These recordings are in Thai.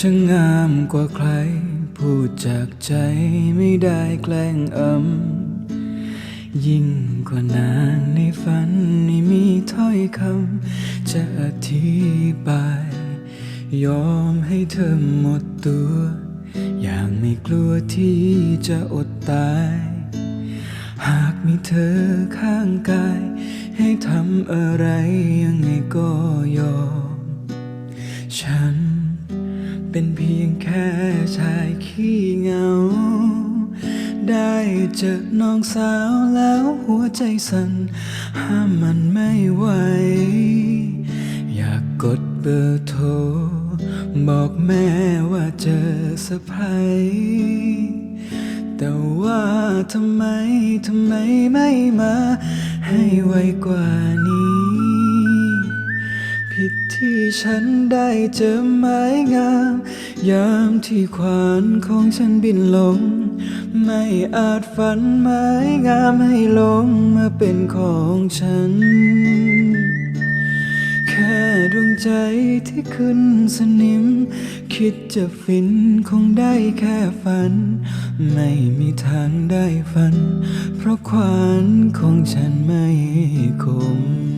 ช่างงามกว่าใคร พูดจากใจไม่ได้แกล้งอำยิ่งกว่านางในฝันไม่มีถ้อยคำจะอธิบาย ยอมให้เธอหมดตัว อย่างไม่กลัวที่จะอดตาย หากมีเธอข้างกาย ให้ทำอะไรยังไงก็ยอม ฉัน เป็นเพียงแค่ชายขี้เหงา ได้เจอน้องสาวแล้วหัวใจสั่นห้ามมันไม่ไหว อยากกดเบอร์โทร บอกแม่ว่าเจอสะพายแต่ว่าทำไม ทำไมไม่มา ให้ไวกว่านี้ ที่ฉันได้เจอไม้งาม ยามที่ขวานของฉันบินลง ไม่อาจฝันไม้งามให้ลงมาเป็นของฉัน แค่ดวงใจที่ขึ้นสนิม คิดจะฟินคงได้แค่ฝัน ไม่มีทางได้ฝัน เพราะขวานของฉันไม่คม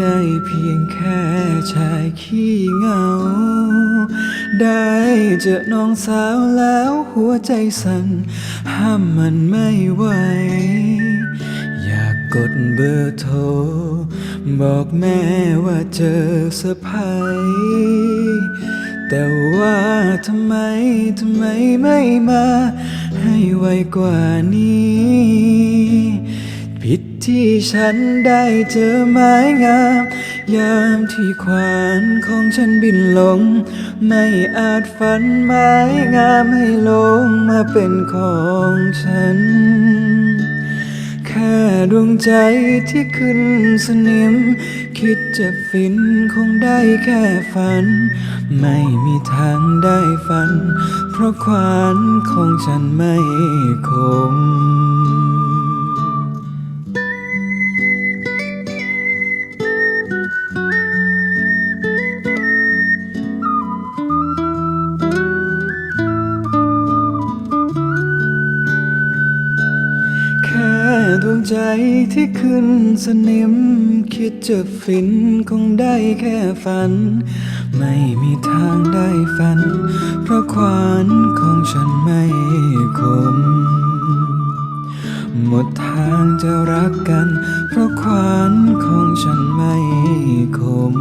ได้เพียงแค่ชายขี้เหงา ได้เจอน้องสาวแล้วหัวใจสั่น ห้ามมันไม่ไหว อยากกดเบอร์โทร บอกแม่ว่าเจอสะพายแต่ว่าทำไม ทำไมไม่มา ให้ไวกว่านี้ ที่ฉันได้เจอไม้งาม ยามที่ขวานของฉันบินลง ไม่อาจฝันไม้งามให้ลงมาเป็นของฉัน แค่ดวงใจที่ขึ้นสนิม คิดจะฟินคงได้แค่ฝัน ไม่มีทางได้ฝัน เพราะขวานของฉันไม่คม วงใจที่ขึ้นสนิม คิดจะฟินคงได้แค่ฝัน ไม่มีทางได้ฝัน เพราะขวานของฉันไม่คม หมดทางจะรักกัน เพราะขวานของฉันไม่คม